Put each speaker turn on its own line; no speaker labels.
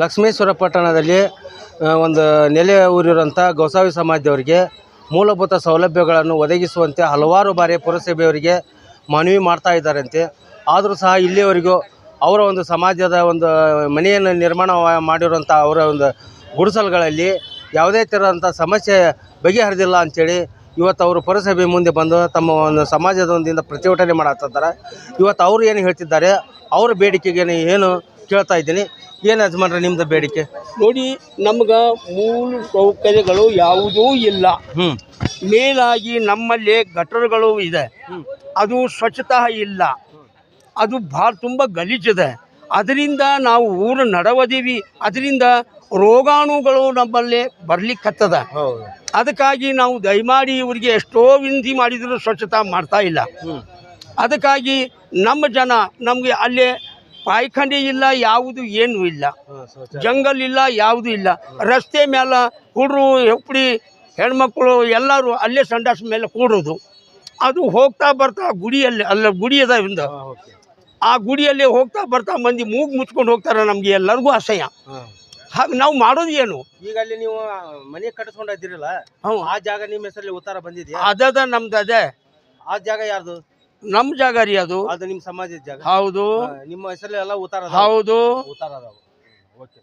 ಲಕ್ಷ್ಮೇಶ್ವರ ಪಟ್ಟಣದಲ್ಲಿ ಒಂದು ನೆಲೆ ಊರಿರುವಂಥ ಗೌಸಾವಿ ಸಮಾಜದವರಿಗೆ ಮೂಲಭೂತ ಸೌಲಭ್ಯಗಳನ್ನು ಒದಗಿಸುವಂತೆ ಹಲವಾರು ಬಾರಿ ಪುರಸಭೆಯವರಿಗೆ ಮನವಿ ಮಾಡ್ತಾ ಇದ್ದಾರಂತೆ. ಆದರೂ ಸಹ ಇಲ್ಲಿಯವರೆಗೂ ಅವರ ಒಂದು ಸಮಾಜದ ಒಂದು ಮನೆಯನ್ನು ನಿರ್ಮಾಣ ಮಾಡಿರುವಂಥ ಅವರ ಒಂದು ಗುಡಿಸಲುಗಳಲ್ಲಿ ಯಾವುದೇ ಥರದಂಥ ಸಮಸ್ಯೆ ಬಗೆಹರಿದಿಲ್ಲ ಅಂಥೇಳಿ ಇವತ್ತು ಅವರು ಪುರಸಭೆ ಮುಂದೆ ಬಂದು ತಮ್ಮ ಒಂದು ಸಮಾಜದ ಒಂದಿಂದ ಪ್ರತಿಭಟನೆ ಮಾಡತ್ತಿದ್ದಾರೆ ಇವತ್ತು ಅವರು ಏನು ಹೇಳ್ತಿದ್ದಾರೆ? ಅವ್ರ ಬೇಡಿಕೆಗೆ ಏನು? ಕೇಳ್ತಾ ಇದ್ದೀನಿ. ಏನು ಯಜಮಾನ್ರೆ ನಿಮ್ದು ಬೇಡಿಕೆ?
ನೋಡಿ ನಮ್ಗೆ ಮೂಲ ಸೌಕರ್ಯಗಳು ಯಾವುದೂ ಇಲ್ಲ.
ಹ್ಞೂ
ಮೇಲಾಗಿ ನಮ್ಮಲ್ಲಿ ಗಟರ್ಗಳು ಇದೆ. ಅದು ಸ್ವಚ್ಛತಾ ಇಲ್ಲ. ಅದು ಭಾಳ ತುಂಬ ಗಲೀಜಿದೆ. ಅದರಿಂದ ನಾವು ಊರು ನಡವದೀವಿ. ಅದರಿಂದ ರೋಗಾಣುಗಳು ನಮ್ಮಲ್ಲಿ ಬರ್ಲಿಕ್ಕತ್ತದ. ಅದಕ್ಕಾಗಿ ನಾವು ದಯಮಾಡಿ ಇವರಿಗೆ ಎಷ್ಟೋ ವಿನಂತಿ ಮಾಡಿದರೂ ಸ್ವಚ್ಛತಾ ಮಾಡ್ತಾ ಇಲ್ಲ.
ಹ್ಞೂ
ಅದಕ್ಕಾಗಿ ನಮ್ಮ ಜನ ನಮಗೆ ಅಲ್ಲೇ ಪಾಯ್ಖಾನೆ ಇಲ್ಲ ಯಾವುದು ಏನೂ ಇಲ್ಲ. ಜಂಗಲ್ ಇಲ್ಲ ಯಾವುದೂ ಇಲ್ಲ. ರಸ್ತೆ ಮೇಲೆ ಹುಡ್ರು ಹೆಪ್ಪಡಿ ಹೆಣ್ಮಕ್ಳು ಎಲ್ಲರೂ ಅಲ್ಲೇ ಸಂಡಾಸ್ ಮೇಲೆ ಕೂಡೋದು. ಅದು ಹೋಗ್ತಾ ಬರ್ತಾ ಗುಡಿಯಲ್ಲಿ ಅಲ್ಲ ಗುಡಿ ಅದ ಇಂದ. ಆ ಗುಡಿಯಲ್ಲಿ ಹೋಗ್ತಾ ಬರ್ತಾ ಮಂದಿ ಮೂಗು ಮುಚ್ಕೊಂಡು ಹೋಗ್ತಾರೆ ನಮಗೆ ಎಲ್ಲರಿಗೂ ಅಸಹ್ಯ. ಹಾಗೆ ನಾವು ಮಾಡೋದು ಏನು?
ಈಗ ಅಲ್ಲಿ ನೀವು ಮನೆ ಕಟ್ಟಿಸ್ಕೊಂಡಿದ್ದೀರಲ್ಲ
ಹ್ಞೂ
ಆ ಜಾಗ ನಿಮ್ಮ ಹೆಸರಲ್ಲಿ ಉತ್ತರ ಬಂದಿದೆಯಾ?
ಅದದ ನಮ್ದು ಅದೇ
ಆ ಜಾಗ ಯಾರ್ದು?
ನಮ್ಮ ಜಾಗ ರೀ ಅದು.
ಅದು ನಿಮ್ಮ ಸಮಾಜದ ಜಾಗ?
ಹೌದು.
ನಿಮ್ಮ ಹೆಸರು ಎಲ್ಲ ಉತ್ತಾರ
ಹೌದು.
ಉತ್ತಾರ ಅದಾವ. ಓಕೆ